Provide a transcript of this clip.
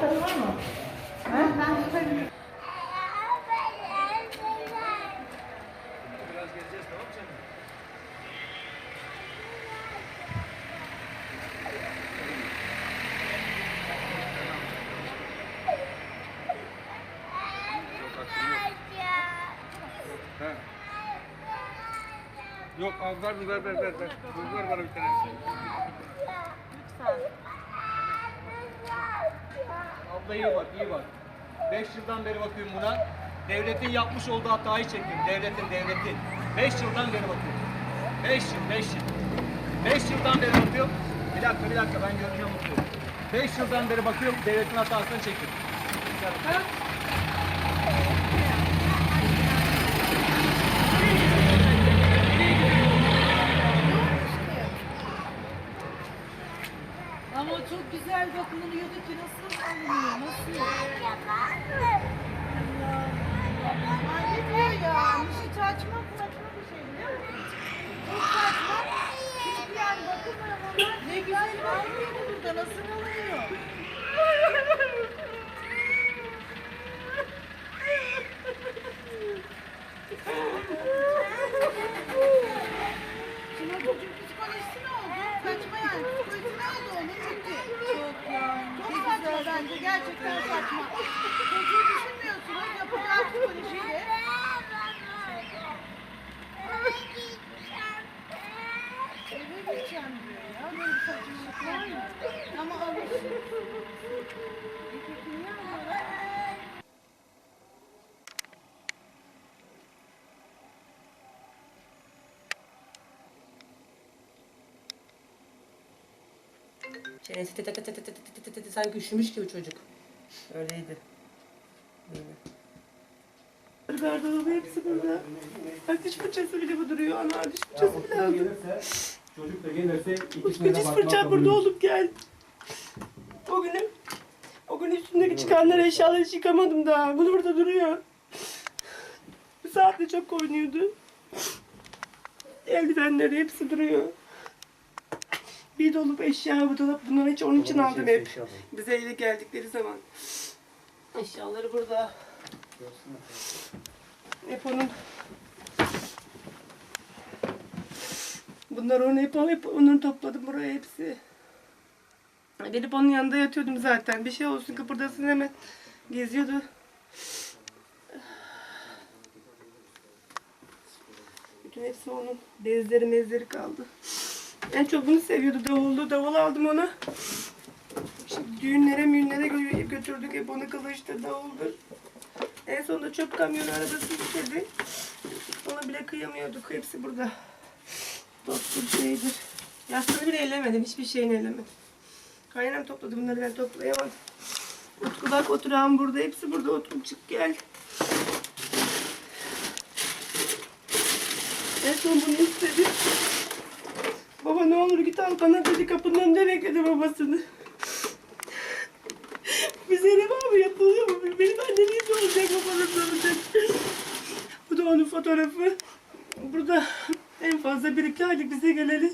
tutarım var mı? Ha? Ben tutarım. Yok, az ver, ver, ver, ver. Buzlar var bir tane. Lütfen. Abla iyi bak, iyi bak. 5 yıldan beri bakıyorum buna. Devletin yapmış olduğu hatayı çekiyorum. Devletin, devletin. 5 yıldan beri bakıyorum. 5 yıl, 5 yıl. 5 yıldan beri bakıyorum. Bir dakika, bir dakika ben göreceğim bakıyorum. 5 yıldan beri bakıyorum, devletin hatasını çekiyorum. Ama çok güzel bakılıyordu ki nasıl alınıyor? Nasıl? Ay ne diyor ya? Bir şey saçma bir şey biliyor musun? Çok saçma. Hiçbir yer bakılmıyor ne güzel bakılıyordu burada. Nasıl alınıyor? Şimdi o çocuğun psikolojisi ne oldu? Saçma yani. Psikolojisi ne oldu onun çünkü? Çok yani. Çok saçma bence. Gerçekten saçma. Çocuğu düşünmüyorsunuz. Yapacağı psikolojiyle. Eve gideceğim diyor ya. Böyle bir saçmalık var mı? Ama alışır. Peki niye alıyorlar? Çenesi tete tete tete tete tete tete sanki üşümüş gibi çocuk. Öyleydi. Öyle. Gardırobı hepsi burada. Bak diş fırçası bile bu duruyor. Ana diş fırçası bile aldım. Çocuk da gelirse Bu ikisine de diş bakmak fırçam burada olup gel. O günü o gün üstündeki çıkanlar eşyaları hiç yıkamadım daha. Bunu burada duruyor. Bir saatte çok oynuyordu. Eldivenleri hepsi duruyor. Bir dolup eşya bu dolap. Bunları hiç onun için aldım hep. Bize eve geldikleri zaman. Eşyaları burada. Hep onun. Bunlar onu hep, hep onun topladım buraya hepsi. Gelip onun yanında yatıyordum zaten. Bir şey olsun kıpırdasın hemen geziyordu. Bütün hepsi onun. Bezleri mezleri kaldı. En çok bunu seviyordu. Davullu davul aldım ona. Şimdi düğünlere müğünlere gö- götürdük. Hep onu kılıçtır, davuldur. En sonunda çöp kamyonu arabası istedi. Ona bile kıyamıyorduk. Hepsi burada. Dosttur şeydir. Yastığını bile ellemedim. Hiçbir şeyini ellemedim. Kaynam topladı bunları ben toplayamam. Utku bak oturağım burada. Hepsi burada. Utku çık gel. En son bunu istedi. Baba ne olur git al bana dedi kapının önünde bekledi babasını. Bize ne var mı yapılıyor mu? Benim ne olacak babanın olacak. Bu da onun fotoğrafı. Burada en fazla bir iki aylık bize geleli.